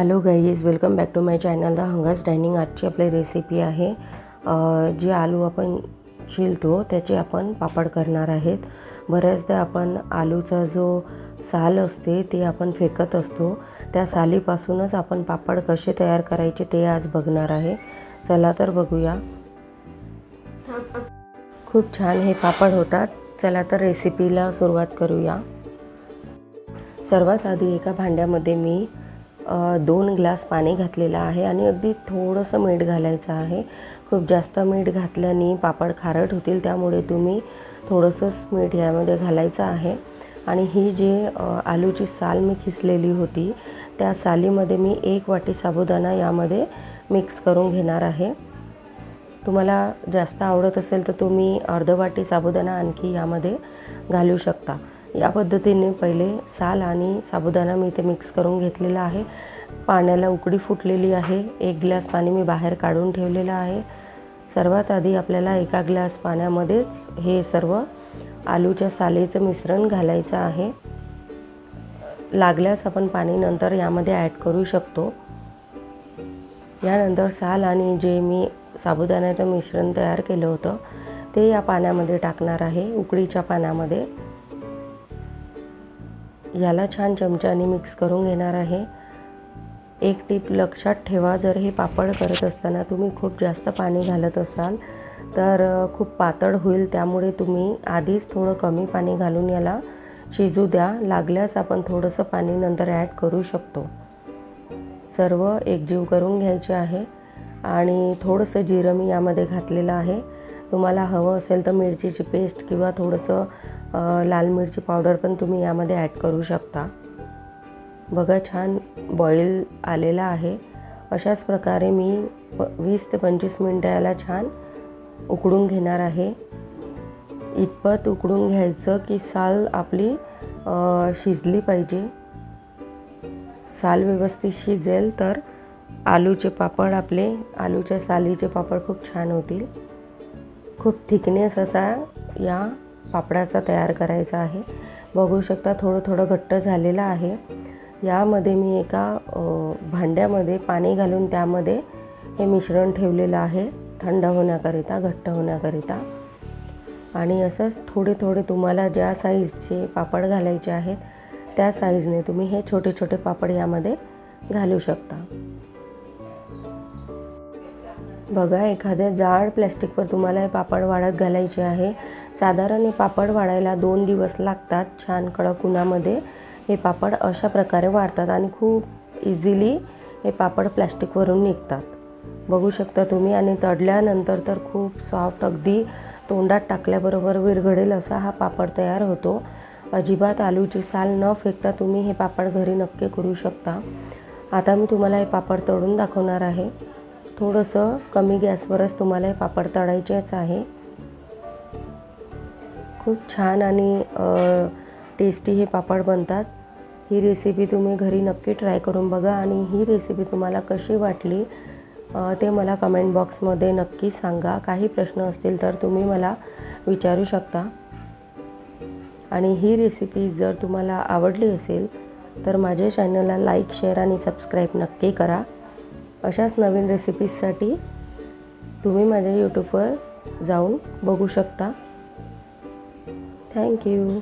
Hello guys welcome back to my channel the हंगास dining आजची आपली recipe आहे. जे आलू आपण शिलतो त्याचे आपण पापड करणार आहेत. बऱ्याचदा आपण आलूचा जो साल असते ते आपण फेकत असतो. त्या सालीपासूनच आपण पापड कसे तयार करायचे ते आज बघणार आहे. चला तर बघूया. खूप छान हे पापड होतात. चला तर रेसिपीला सुरुवात करूया. सर्वात आधी एका भांड्यामध्ये मी दोन ग्लास पाणी घातलेलं आहे आणि अगदी थोडंसं मीठ घालायचं आहे. खूप जास्त मीठ घातल्याने पापड खारट होतील त्यामुळे तुम्ही थोडंसंच मीठ यामध्ये घालायचं आहे. आणि ही जी आलूची साल मी खिसलेली होती त्या सालीमध्ये मी एक वाटी साबुदाणा यामध्ये मिक्स करून घेणार आहे. तुम्हाला जास्त आवडत असेल तर तुम्ही अर्ध वाटी साबुदाणा आणखी यामध्ये घालू शकता. या पद्धतीने पहिले साल आणि साबुदाणा मी इथे मिक्स करून घेतलेला आहे. पाण्याला उकडी फुटलेली आहे. एक ग्लास पाणी मी बाहेर काढून ठेवलेलं आहे. सर्वात आधी आपल्याला एका ग्लास पाण्यामध्येच हे सर्व आलूच्या सालेचं मिश्रण घालायचं आहे. लागल्यास आपण पाणी नंतर यामध्ये ॲड करू शकतो. यानंतर साल आणि जे मी साबुदाण्याचं मिश्रण तयार केलं होतं ते या पाण्यामध्ये टाकणार आहे. उकडीच्या पाण्यामध्ये याला छान चमच्याने मिक्स करून घेणार आहे. एक टीप लक्षात ठेवा जर हे पापड करत असताना तुम्ही खूप जास्त पाणी घालत असाल तर खूप पातळ होईल. त्यामुळे तुम्ही आधीच थोडं कमी पाणी घालून याला शिजू द्या. लागल्यास आपण थोडंसं पाणी नंतर ॲड करू शकतो. सर्व एकजीव करून घ्यायचे आहे. आणि थोडंसं जिरं मी यामध्ये घातलेलं आहे. तुम्हाला हवं असेल तर मिरचीची पेस्ट किंवा थोडंसं लाल मिरची पावडर पण तुम्ही यामध्ये ॲड करू शकता. बघा छान बॉईल आलेला आहे. अशाच प्रकारे मी प वीस ते पंचवीस मिनटं याला छान उकडून घेणार आहे. इतपत उकडून घ्यायचं की साल आपली शिजली पाहिजे. साल व्यवस्थित शिजेल तर आलूचे पापड आपले आलूच्या सालीचे पापड खूप छान होतील. खूप थिकनेस असा या पापडाचा तयार करायचा आहे. बघू शकता थोडं थोडं घट्ट झालेलं आहे. यामध्ये मी एका भांड्यामध्ये पाणी घालून त्यामध्ये हे मिश्रण ठेवलेलं आहे. थंड होण्याकरिता घट्ट होण्याकरिता. आणि असंच थोडे थोडे तुम्हाला ज्या साईजचे पापड घालायचे आहेत त्या साईजने तुम्ही हे छोटे छोटे पापड यामध्ये घालू शकता. बघा एखाद्या जाड प्लॅस्टिकवर तुम्हाला हे पापड वाळत घालायचे आहे. साधारण हे पापड वाढायला दोन दिवस लागतात. छान कडक उन्हामध्ये हे पापड अशा प्रकारे वाढतात आणि खूप इझिली हे पापड प्लॅस्टिकवरून निघतात. बघू शकता तुम्ही आणि तडल्यानंतर तर खूप सॉफ्ट अगदी तोंडात टाकल्याबरोबर विरघडेल असा हा पापड तयार होतो. अजिबात आलूची साल न फेकता तुम्ही हे पापड घरी नक्की करू शकता. आता मी तुम्हाला हे पापड तळून दाखवणार आहे. थोडंसं कमी गॅसवरच तुम्हाला हे पापड तळायचेच आहे. खूप छान आणि टेस्टी हे पापड बनतात. ही रेसिपी तुम्ही घरी नक्की ट्राय करून बघा आणि ही रेसिपी तुम्हाला कशी वाटली ते मला कमेंट बॉक्समध्ये नक्की सांगा. काही प्रश्न असतील तर तुम्ही मला विचारू शकता. आणि ही रेसिपी जर तुम्हाला आवडली असेल तर माझ्या चॅनलला लाईक शेअर आणि सबस्क्राईब नक्की करा. अशाच नवीन रेसिपीजसाठी तुम्ही माझ्या यूट्यूबवर जाऊन बघू शकता. थँक्यू